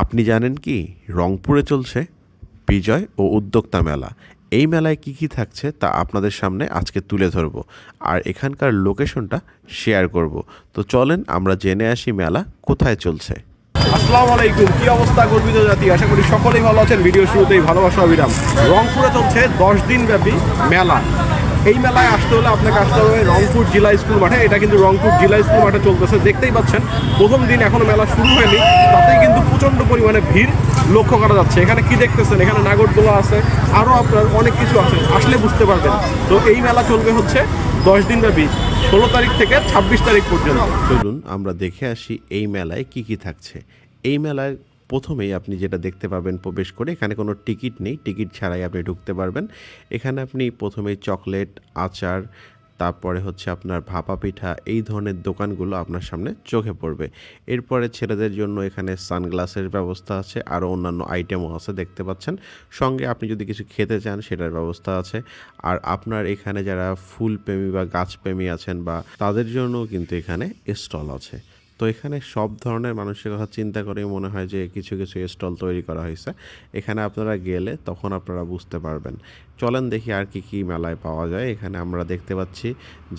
আপনি জানেন কি? রংপুরে চলছে বিজয় ও উদ্যোক্তা মেলা। এই মেলায় কি কি থাকছে তা আপনাদের সামনে আজকে তুলে ধরব। আর এখানকার লোকেশনটা শেয়ার করব। তো চলেন আমরা জেনে আসি মেলা কোথায় চলছে। আসসালামু আলাইকুম। কি অবস্থা গর্বিত জাতি? আশা করি সকলেই ভালো আছেন। ভিডিও শুরুতেই ভালোবাসা, অবিরাম। রংপুরে চলছে দশ দিন ব্যাপী মেলা। এই মেলায় আসতে হলে আপনাকে আসতে হবে রংপুর জেলা স্কুল মাঠে। এটা কিন্তু রংপুর জেলা স্কুল মাঠে চলতেছে। দেখতেই পাচ্ছেন, প্রথম দিন এখনও মেলা শুরু হয়নি। তাতেই কিন্তু প্রচণ্ড পরিমাণে ভিড় লক্ষ্য করা যাচ্ছে। এখানে কি দেখতেছেন? এখানে নাগরদোলা আছে আরও আপনার অনেক কিছু আছে। আসলে বুঝতে পারবেন। তো এই মেলা চলবে হচ্ছে দশ দিন ব্যাপী, ষোলো তারিখ থেকে ছাব্বিশ তারিখ পর্যন্ত। চলুন, আমরা দেখে আসি এই মেলায় কি কি থাকছে। এই মেলায় প্রথমেই আপনি যেটা দেখতে পাবেন প্রবেশ করে, এখানে কোনো টিকিট নেই। টিকিট ছাড়াই আপনি ঢুকতে পারবেন। এখানে আপনি প্রথমেই চকলেট, আচার, তারপরে হচ্ছে আপনার ভাপা পিঠা, এই ধরনের দোকানগুলো আপনার সামনে চোখে পড়বে। এরপরে ছেলেদের জন্য এখানে সানগ্লাসের ব্যবস্থা আছে, আরও অন্যান্য আইটেমও আছে, দেখতে পাচ্ছেন। সঙ্গে আপনি যদি কিছু খেতে চান, সেটার ব্যবস্থা আছে। আর আপনার এখানে যারা ফুল প্রেমী বা গাছপ্রেমী আছেন বা তাদের জন্যও কিন্তু এখানে স্টল আছে। তো এখানে সব ধরনের মানুষের কথা চিন্তা করেই মনে হয় যে কিছু কিছু স্টল তৈরি করা হয়েছে। এখানে আপনারা গেলে তখন আপনারা বুঝতে পারবেন। চলেন দেখি আর কি কি মেলায় পাওয়া যায়। এখানে আমরা দেখতে পাচ্ছি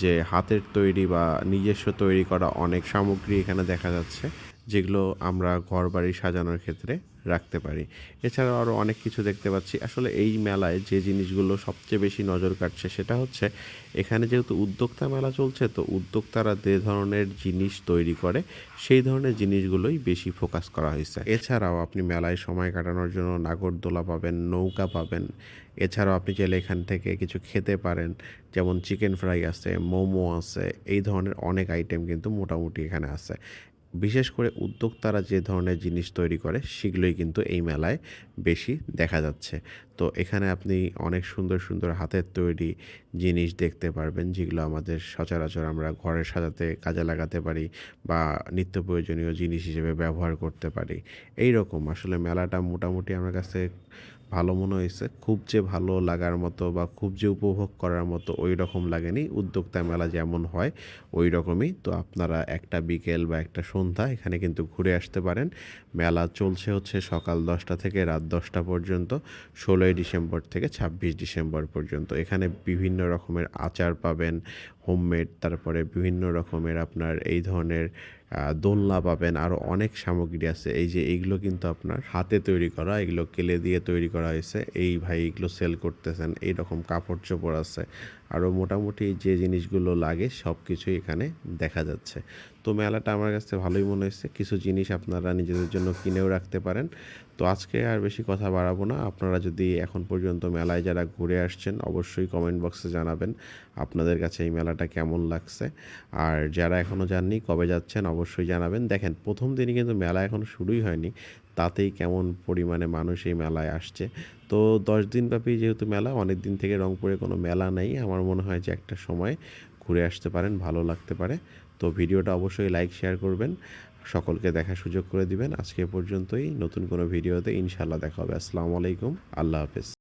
যে হাতের তৈরি বা নিজস্ব তৈরি করা অনেক সামগ্রী এখানে দেখা যাচ্ছে। যেগুলো আমরা ঘর বাড়ি সাজানোর ক্ষেত্রে রাখতে পারি। এছাড়াও আরও অনেক কিছু দেখতে পাচ্ছি। আসলে এই মেলায় যে জিনিসগুলো সবচেয়ে বেশি নজর কাটছে সেটা হচ্ছে, এখানে যেহেতু উদ্যোক্তা মেলা চলছে, তো উদ্যোক্তারা যে ধরনের জিনিস তৈরি করে, সেই ধরনের জিনিসগুলোই বেশি ফোকাস করা হয়েছে। এছাড়াও আপনি মেলায় সময় কাটানোর জন্য নাগরদোলা পাবেন, নৌকা পাবেন। এছাড়াও আপনি চাইলে এখান থেকে কিছু খেতে পারেন, যেমন চিকেন ফ্রাই আছে, মোমো আছে, এই ধরনের অনেক আইটেম কিন্তু মোটামুটি এখানে আছে। বিশেষ করে উদ্যোক্তারা যে ধরনের জিনিস তৈরি করে, সেগুলোই কিন্তু এই মেলায় বেশি দেখা যাচ্ছে। তো এখানে আপনি অনেক সুন্দর সুন্দর হাতের তৈরি জিনিস দেখতে পারবেন, যেগুলো আমাদের সচরাচর আমরা ঘরে সাজাতে কাজে লাগাতে পারি বা নিত্য প্রয়োজনীয় জিনিস হিসেবে ব্যবহার করতে পারি। এই রকম আসলে মেলাটা মোটামুটি আমার কাছে ভালো মনে হয়েছে। খুব যে ভালো লাগার মতো বা খুব যে উপভোগ করার মতো ওই রকম লাগেনি। উদ্যোক্তা মেলা যেমন হয় ওই রকমই তো আপনারা একটা বিকেল বা একটা সন্ধ্যা এখানে কিন্তু ঘুরে আসতে পারেন। মেলা চলছে হচ্ছে সকাল দশটা থেকে রাত দশটা পর্যন্ত, ষোলোই ডিসেম্বর থেকে ছাব্বিশ ডিসেম্বর পর্যন্ত। এখানে বিভিন্ন রকমের আচার পাবেন, হোমমেড, তারপরে বিভিন্ন রকমের আপনার এই ধরনের দোলনা পাবেন আরও অনেক সামগ্রী আছে। এই যে এইগুলো কিন্তু আপনার হাতে তৈরি করা, এগুলো কেলে দিয়ে তৈরি করা হয়েছে। এই ভাই এগুলো সেল করতেছেন এই রকম কাপড় চোপড় আছে। আরও মোটামুটি যে জিনিসগুলো লাগে সব কিছুই এখানে দেখা যাচ্ছে। তো মেলাটা আমার কাছে ভালোই মনে হয়েছে। কিছু জিনিস আপনারা নিজেদের জন্য কিনেও রাখতে পারেন। তো আজকে আর বেশি কথা বাড়াবো না। আপনারা যদি এখন পর্যন্ত মেলায় যারা ঘুরে আসছেন, অবশ্যই কমেন্ট বক্সে জানাবেন আপনাদের কাছে এই মেলাটা কেমন লাগছে। আর যারা এখনও যাননি, কবে যাচ্ছেন, অবশ্যই জানাবেন। দেখেন, প্রথম দিনই কিন্তু মেলা এখন শুরুই হয়নি। তাতেই কেমন পরিমাণে মানুষ এই মেলায় আসছে। তো দশ দিনব্যাপী যেহেতু মেলা, অনেক দিন থেকে রংপুরে কোনো মেলা নেই। আমার মনে হয় যে একটা সময় ঘুরে আসতে পারেন, ভালো লাগতে পারে। তো ভিডিওটা অবশ্যই লাইক, শেয়ার করবেন। সকলকে দেখার সুযোগ করে দিবেন। আজকে পর্যন্তই। নতুন কোনো ভিডিওতে ইনশাল্লাহ দেখা হবে। আসসালামু আলাইকুম। আল্লাহ হাফেজ।